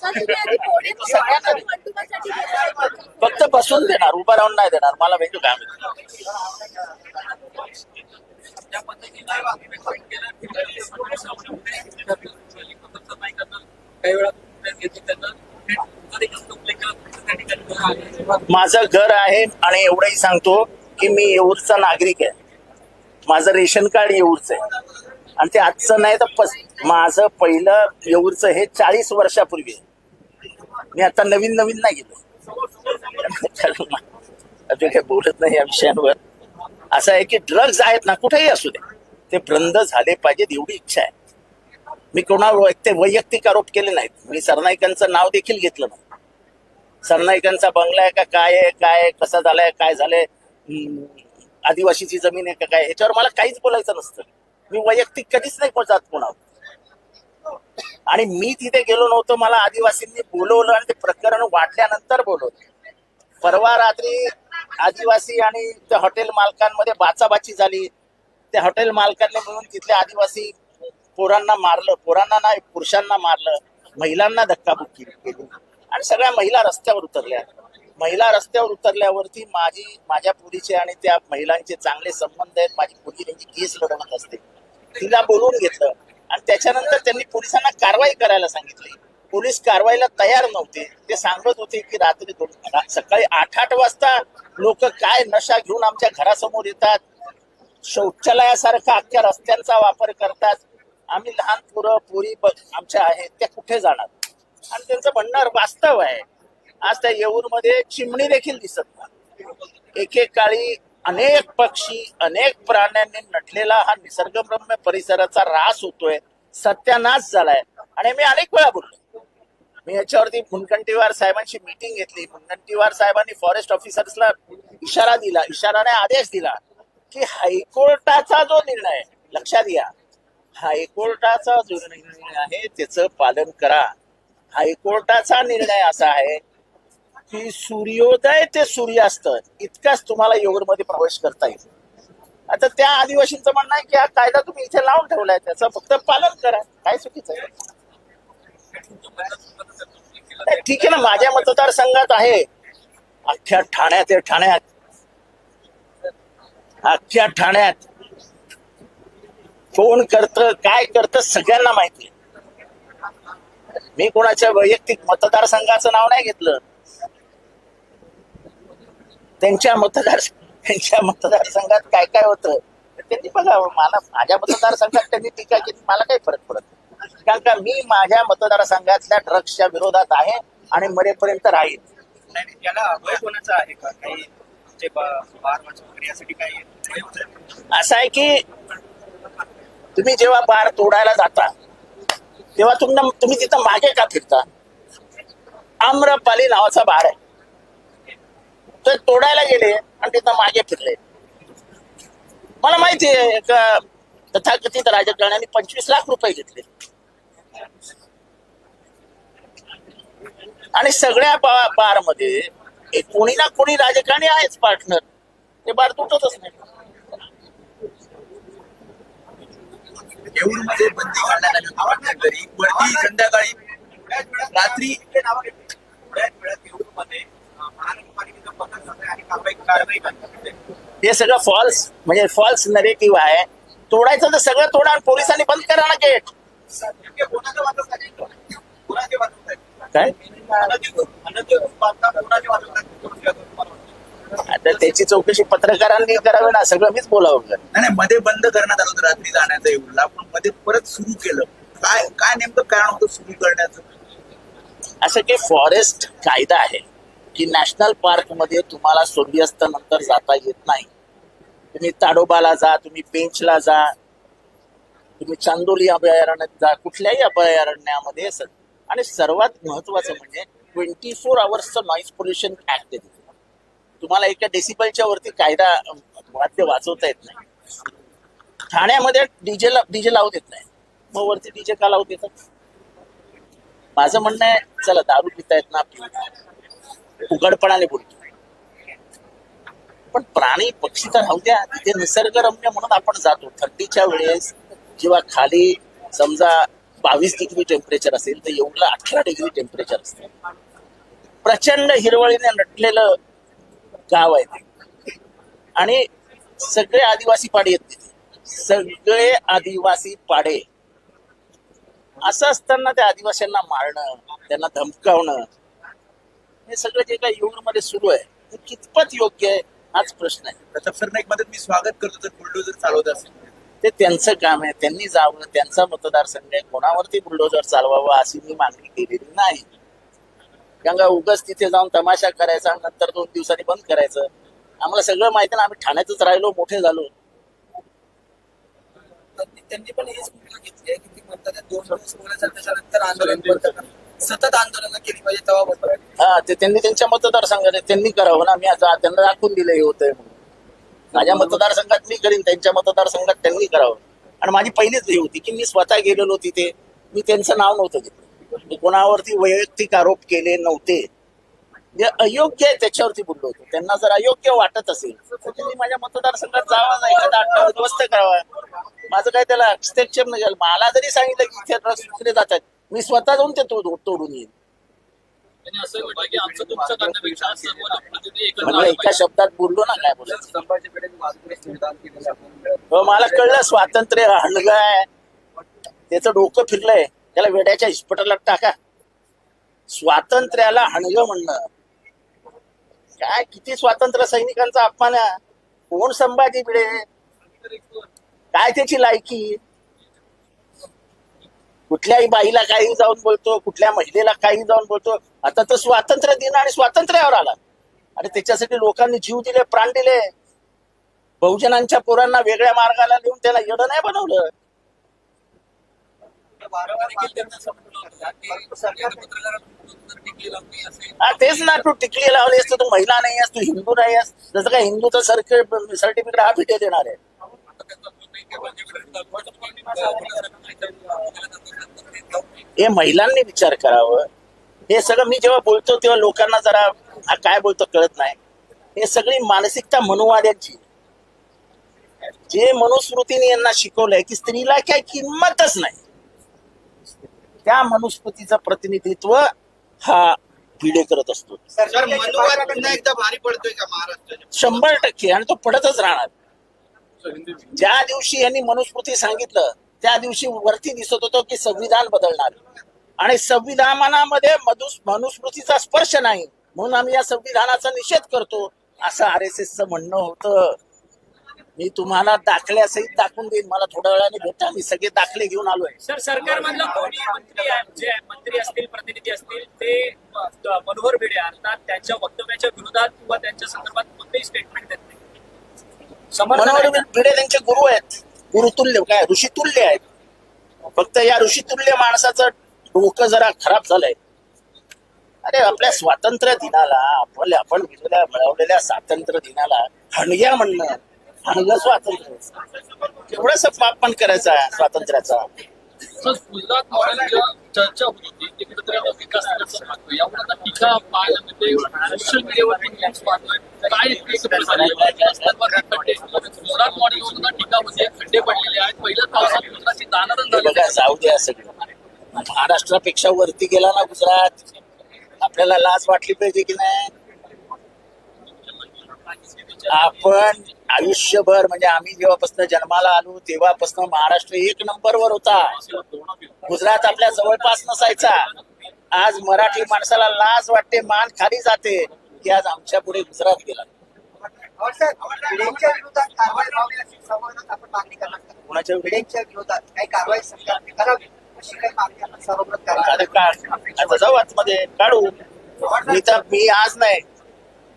फक्त बसून देणार उभा राहून नाही देणार मला. काही वेळा घेतो त्यांना माझं घर आहे आणि एवढंही सांगतो की मी येऊरचा नागरिक आहे माझं रेशन कार्ड येऊरचं आहे आणि ते आजचं नाही तर पस माझं पहिलं येऊरचं हे चाळीस वर्षापूर्वी आहे. मी आता नवीन नवीन नाही गेलो. अजून काही बोलत नाही या विषयांवर. असं आहे की ड्रग्ज आहेत ना कुठेही असू दे. ते बंद झाले पाहिजेत एवढी इच्छा आहे. मी कोणावर वैयक्तिक वैयक्तिक आरोप केले नाहीत. मी सरनाईकांचं नाव देखील घेतलं नाही. सरनाईकांचा बंगला आहे का काय आहे काय आहे, कसा झालाय काय झालंय आदिवासीची जमीन आहे का काय ह्याच्यावर मला काहीच बोलायचं नसतं. मी वैयक्तिक कधीच नाही जात कोणावर. आणि मी तिथे गेलो नव्हतो मला आदिवासींनी बोलवलं आणि ते प्रकरण वाढल्यानंतर बोलवलं. परवा रात्री आदिवासी आणि त्या हॉटेल मालकांमध्ये बाचाबाची झाली. त्या हॉटेल मालकांनी मिळून तिथल्या आदिवासी पोरांना मारलं. पोरांना नाही पुरुषांना मारलं. महिलांना धक्काबुक्की केली. आणि सगळ्या महिला रस्त्यावर उतरल्या. महिला रस्त्यावर उतरल्यावरती माझी माझ्या पुरीचे आणि त्या महिलांचे चांगले संबंध आहेत. माझी मुलगी त्यांची केस लढवत असते. तिला बोलवून घेतलं. आणि त्याच्यानंतर त्यांनी पोलिसांना कारवाई करायला सांगितली. पोलीस कारवाईला तयार नव्हते. ते सांगत होते की रात्री दोन सकाळी आठ आठ वाजता लोक काय नशा घेऊन आमच्या घरासमोर येतात. शौचालयासारखा अख्ख्या रस्त्यांचा वापर करतात. आम्ही लहान पोरं पोरी ब- आमच्या आहेत त्या कुठे जाणार? आणि त्यांचं म्हणणं वास्तव आहे. आज त्या येऊरमध्ये चिमणी देखील दिसत नाही. एकेकाळी अनेक पक्षी अनेक प्राण्यांनी नटलेला हा निसर्गरम्य परिसराचा रास होतोय सत्यानाश झालाय. आणि मी अनेक वेळा बोललो. मी याच्यावरती मुनगंटीवार साहेबांची मीटिंग घेतली. मुनगंटीवार साहेबांनी फॉरेस्ट ऑफिसर्सला इशारा दिला. इशाराने आदेश दिला की हायकोर्टाचा जो निर्णय लक्षात घ्या. हायकोर्टाचा जो निर्णय आहे त्याचं पालन करा. हायकोर्टाचा निर्णय असा आहे की सूर्योदय ते सूर्यास्त इतकाच तुम्हाला योगमध्ये प्रवेश करता येईल. आता त्या आदिवासींचं म्हणणं आहे की हा कायदा तुम्ही इथे लावून ठेवलाय त्याचं फक्त पालन करा. काय चुकीचं आहे? ठीक आहे ना माझ्या मतदारसंघात आहे. अख्ख्या ठाण्यात आहे ठाण्यात. अख्ख्या ठाण्यात. कोण करत काय करत सगळ्यांना माहिती मी कोणाच्या वैयक्तिक मतदारसंघाचं नाव नाही घेतलं. त्यांच्या मतदार त्यांच्या मतदारसंघात काय काय होतं? ते त्यांनी बघावं मला माझ्या मतदारसंघात त्यांनी टीका केली मला काही फरक पडत. कारण का मी माझ्या मतदारसंघातल्या ड्रग्सच्या विरोधात आहे आणि मरेपर्यंत राहील असं आहे की तुम्ही जेव्हा बार तोडायला जाता तेव्हा तुम्हाला तुम्ही तिथं मागे का फिरता? आम्रपाली नावाचा बार आहे. ते तोडायला गेले आणि तिथं मागे फिरले. मला माहिती आहे तथाकथित राजकारण्याने पंचवीस लाख रुपये घेतले. आणि सगळ्या बारमध्ये कोणी ना कोणी राजकारणी आहेच पार्टनर ते बार तुटतच नाही. मध्ये बंदी घालण्यात आली घरी वरती संध्याकाळी रात्री मध्ये पथक जातंय आणि कारवाई कारवाई करण्यात येते. हे सगळं फॉल्स म्हणजे फॉल्स नरेटिव्ह आहे तोडायचं तर सगळं तोडा आणि पोलिसांनी बंद करा ना गेट? काय? आता त्याची चौकशी पत्रकारांनी करावी ना सगळं मीच बोलावं नाही नाही, मध्ये बंद करण्यात आलं रात्री जाण्याचं एवढं पण मध्ये परत सुरू केलं. काय काय नेमकं कारण होतं सुरू करण्याचं? असं काही फॉरेस्ट कायदा आहे. की नॅशनल पार्कमध्ये तुम्हाला सूर्यास्त नंतर जाता येत नाही. तुम्ही ताडोबाला जा तुम्ही पेंचला जा तुम्ही चांदोली अभयारण्यात जा कुठल्याही अभयारण्यामध्ये आणि सर्वात महत्वाचं म्हणजे ट्वेंटी फोर आवर्सचं नॉईज पोल्युशन ऍक्ट आहे तिथे. तुम्हाला एका डेसिबलच्या वरती कायदा वाद्य वाचवता येत नाही. ठाण्यामध्ये डीजे डीजे लावू देत नाही. मग वरती डीजे का लावू देतात? माझं म्हणणं आहे चला दारू पितायत ना पिऊ. उघडपणाने बोलतो. पण प्राणी पक्षी तर राहू द्या तिथे निसर्गरम्य म्हणून आपण जातो. थंडीच्या वेळेस किंवा खाली समजा बावीस डिग्री टेम्परेचर असेल तर एवढं अठरा डिग्री टेम्परेचर असते. प्रचंड हिरवळीने नटलेलं गाव आहे ते. आणि सगळे आदिवासी पाडे येत तिथे. सगळे आदिवासी पाडे. असं असताना त्या आदिवासींना मारणं त्यांना धमकावणं हे सगळं जे काही मध्ये सुरू आहे ते कितपत योग्य आहे हाच प्रश्न आहे. प्रताप सरनाईकमध्ये मी स्वागत करतो जर बुलडोजर चालवत असेल. ते त्यांचं काम आहे त्यांनी जावं त्यांचा मतदारसंघ आहे कोणावरती बुलडोजर चालवावं अशी मी मागणी केलेली नाही. का उगाच तिथे जाऊन तमाशा करायचा आणि नंतर दोन दिवसांनी बंद करायचं. आम्हाला सगळं माहिती ना आम्ही ठाण्यातच राहिलो मोठे झालो. त्यांनी पण हेच भूमिका घेतली आहे की ती म्हणतात दोन दिवस बोलायचं त्याच्यानंतर आंदोलन बंद सतत आंदोलन केली पाहिजे तेव्हा होईल. हा ते त्यांनी त्यांच्या मतदारसंघाने त्यांनी करावं ना. मी आता त्यांना दाखवून दिलं हे होतंय म्हणून. माझ्या मतदारसंघात मी करीन त्यांच्या मतदारसंघात त्यांनी करावं. आणि माझी पहिलीच हे होती की मी स्वतः गेलेलो तिथे. मी त्यांचं नाव नव्हतं घेतलं. मी कोणावरती वैयक्तिक आरोप केले नव्हते. जे अयोग्य आहे त्याच्यावरती बोललो होतो. त्यांना जर अयोग्य वाटत असेल तर त्यांनी माझ्या मतदारसंघात जावं नाही. एखादा अड्डा उद्ध्वस्त करावा. माझं काय त्याला हस्तक्षेप नाही झाला. मला जरी सांगितलं की इथे रस विकले जातात मी स्वतः जाऊन ते तोड- तोडून येईन. म्हणजे एका. शब्दात बोललो ना काय आपण हो, मला कळलं स्वातंत्र्य आहे त्याचं डोकं फिरलंय. त्याला वेड्याच्या इस्पटाला टाका. स्वातंत्र्याला हणलं म्हणणं. काय किती स्वातंत्र्य सैनिकांचा अपमान आहे. कोण संभाजी भिडे काय त्याची लायकी? कुठल्याही बाईला काही जाऊन बोलतो कुठल्या महिलेला काही जाऊन बोलतो. आता तर स्वातंत्र्य दिन आणि स्वातंत्र्यावर आला. आणि त्याच्यासाठी लोकांनी जीव दिले प्राण दिले. बहुजनांच्या पोरांना वेगळ्या मार्गाला नेऊन त्याला येडं नाही बनवलं. हा तेच ना तू टिकली लावली असतं तू महिला नाही आहेस तू हिंदू नाही आहेस. जसं काय हिंदूचं सर्टिफिकेट सर्टिफिकेट हा फिटे देणार आहे. हे महिलांनी विचार करावं. हे सगळं मी जेव्हा बोलतो तेव्हा लोकांना जरा काय बोलतो कळत नाही. हे सगळी मानसिकता मनुवाद्यांची. जे मनुस्मृतीने यांना शिकवलंय की स्त्रीला काय किंमतच नाही. त्या मनुस्मृतीचं प्रतिनिधित्व हा भिडे करत असतो. शंभर टक्के आणि तो पडतच राहणार. ज्या दिवशी यांनी मनुस्मृती सांगितलं त्या दिवशी वरती दिसत होतं की संविधान बदलणार. आणि संविधानामध्ये मधुस मनुस्मृतीचा स्पर्श नाही म्हणून आम्ही या संविधानाचा निषेध करतो असं आर एस एसचं म्हणणं होतं. मी तुम्हाला दाखल्यासहित दाखवून देईन मला थोड्या वेळाने भेटा मी सगळे दाखले घेऊन आलोय. सर सरकारमधलं कोणी मंत्री आहे जे मंत्री असतील प्रतिनिधी असतील ते मनोहर भिडे अर्थात त्यांच्या वक्तव्याच्या विरोधात किंवा त्यांच्या संदर्भात कोणतेही स्टेटमेंट मनोहर? भिडे त्यांचे गुरु आहेत. गुरुतुल्य काय ऋषितुल्य आहेत. फक्त या ऋषितुल्य माणसाचं डोकं जरा खराब झालंय. अरे आपल्या स्वातंत्र्य दिनाला आपल्या आपण मिळवलेल्या स्वातंत्र्य दिनाला हणग्या म्हणणं हणगं स्वातंत्र्य. केवढंच अपमान करायचा आहे स्वातंत्र्याचा. गुजरात मॉडेल चर्चा होत होती ते कुठेतरी विकास यावर आता टीका पाहायला मिळते सोशल मीडियावर न्यूज पाहतोय. काय गुजरात मॉडेलवर सुद्धा टीका होते खड्डे पडलेले आहेत. पहिल्याच पावसात गुजरातची बघा झाली जाऊ द्या सगळं. महाराष्ट्रापेक्षा वरती गेला ना गुजरात. आपल्याला लाज वाटली पाहिजे की नाही? आपण आयुष्यभर म्हणजे आम्ही जेव्हापासून जन्माला आलो तेव्हापासून महाराष्ट्र एक नंबरवर होता. गुजरात आपल्या जवळपास नसायचा. आज मराठी माणसाला लाज वाटते मान खाली जाते की आज आमच्या पुढे गुजरात गेला. कुणाच्या विरोधात? काही कारवाई करावी आता जाऊ आतमध्ये काढू. मी तर मी आज नाही.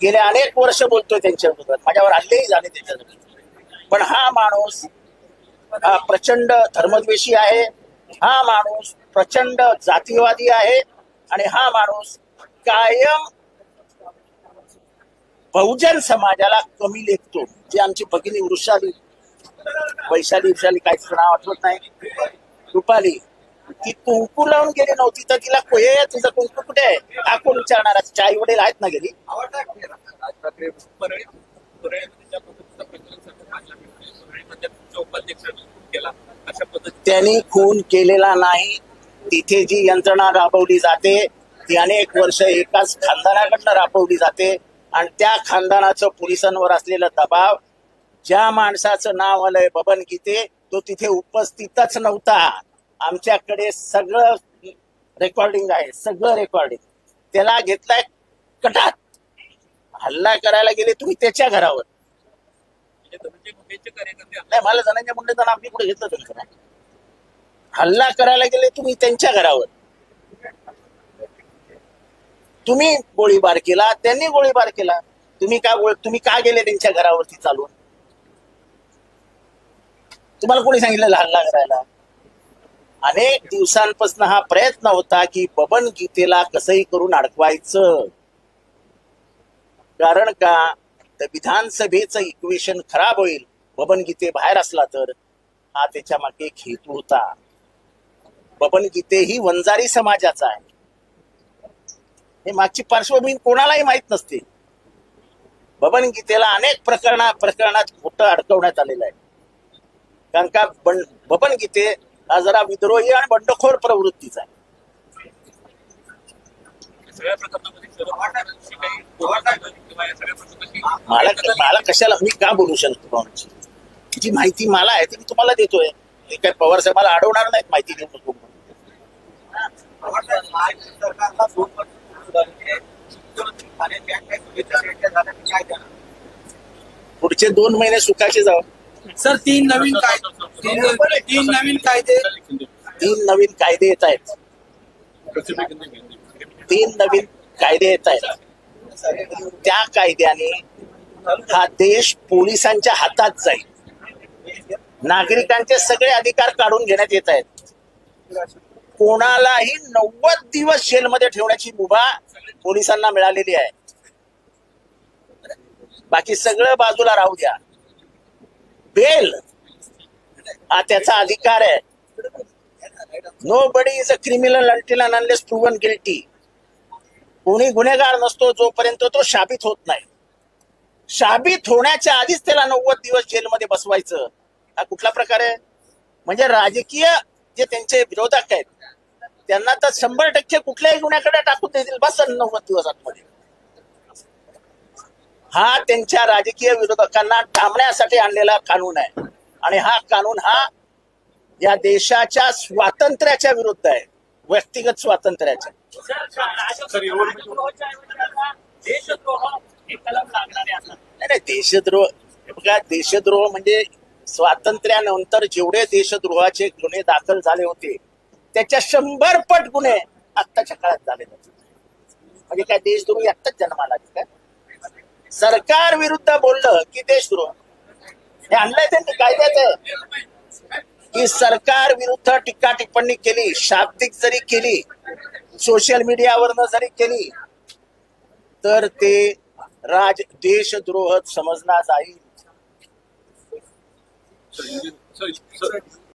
गेले अनेक वर्ष बोलतोय त्यांच्या विरोधात माझ्यावर हल्लेही झाले त्याच्यावर पण हा माणूस हा प्रचंड धर्मद्वेषी आहे. हा माणूस प्रचंड जातीवादी आहे. आणि हा माणूस कायम बहुजन समाजाला कमी लेखतो. जे आमची भगिनी वृषाली वैशाली वैशाली काहीच नाव आठवत नाही. रुपाली. ती कुंकू लावून गेली नव्हती तर तिला कोये तुझं कुंकू कुठे आहे? हा कोण विचारणार तिच्या आई वडील आहेत ना गेली केला अशा पद्धतीने त्यांनी खून केलेला नाही. तिथे जी यंत्रणा राबवली जाते ती अनेक वर्ष एकाच खानदानाकडनं राबवली जाते. आणि त्या खानदानाचं पोलिसांवर असलेला दबाव ज्या माणसाचं नाव आलंय बबन गीते तो तिथे उपस्थितच नव्हता. आमच्याकडे सगळं रेकॉर्डिंग आहे सगळं रेकॉर्डिंग त्याला घेतलाय कटात. हल्ला करायला गेले तुम्ही त्याच्या घरावर. नाही मला धनंजय मुंडे नाव आम्ही कुठे घेतलं त्यांचं हल्ला करायला गेले तुम्ही त्यांच्या घरावर. तुम्ही गोळीबार केला त्यांनी गोळीबार केला. तुम्ही का गोळ- तुम्ही का गेले त्यांच्या घरावरती चालून? तुम्हाला कोणी सांगितलेलं हल्ला करायला? अनेक दिवसांपासून हा प्रयत्न होता की बबन गीतेला कसंही करून अडकवायचं. कारण का? तर विधानसभेचं इक्वेशन खराब होईल बबन गीते बाहेर असला तर. हा त्याच्यामागे एक हेतू होता. बबन गीते ही वंजारी समाजाचा आहे. हे मागची पार्श्वभूमी कोणालाही माहीत नसते. बबन गीतेला अनेक प्रकरणा प्रकरणात मोठं अडकवण्यात आलेलं आहे. कारण का? बन बबन गीते हा जरा विद्रोही आणि बंडखोर प्रवृत्तीचा आहे मला मला कशाला मी का बोलू शकतो? जी माहिती मला आहे ती मी तुम्हाला देतोय काय पवार साहेब मला अडवणार नाहीत माहिती देऊ नको म्हणून. महाराष्ट्र सरकारला दोन वर्ष सुरू झाले. मुख्यमंत्री ठाणे त्या काही शुभेच्छा द्यायच्या झाल्या तर काय देणार? पुढचे दोन महिने सुखाचे जाऊ सर तीन नवीन कायदे तीन तीन नवीन कायदे तीन नवीन कायदे येत आहेत. तीन नवीन कायदे येत आहेत. त्या कायद्याने हा देश पोलिसांच्या हातात जाईल. नागरिकांचे सगळे अधिकार काढून घेण्यात येत आहेत. कोणालाही नव्वद दिवस जेलमध्ये ठेवण्याची मुभा पोलिसांना मिळालेली आहे. बाकी सगळं बाजूला राहू द्या. बेल. हा त्याचा अधिकार आहे. Nobody is a criminal until unless proven guilty कोणी गुन्हेगार नसतो जोपर्यंत तो शाबित होत नाही. शाबित होण्याच्या आधीच त्याला नव्वद दिवस जेलमध्ये बसवायचं. हा कुठला प्रकार आहे? म्हणजे राजकीय जे त्यांचे विरोधक आहेत त्यांना तर शंभर टक्के कुठल्याही गुन्ह्याकडे टाकून देतील. बस नव्वद दिवस आतमध्ये. हा त्यांच्या राजकीय विरोधकांना थांबण्यासाठी आणलेला कानून आहे. आणि हा कानून हा या देशाच्या स्वातंत्र्याच्या विरुद्ध आहे. व्यक्तिगत स्वातंत्र्याच्या. देशद्रोह नाही देशद्रोह बघा देशद्रोह म्हणजे स्वातंत्र्यानंतर जेवढे देशद्रोहाचे गुन्हे दाखल झाले होते त्याच्या शंभर पट गुन्हे आत्ताच्या काळात झाले म्हणजे काय देशद्रोही आत्ताच जन्माला सरकार विरुद्ध बोललं की देशद्रोह हे आणलंय त्यांनी कायद्याचं. की सरकार विरुद्ध टीका टिप्पणी केली शाब्दिक जरी केली सोशल मीडियावरनं जरी केली तर ते राज देशद्रोह समजला जाईल.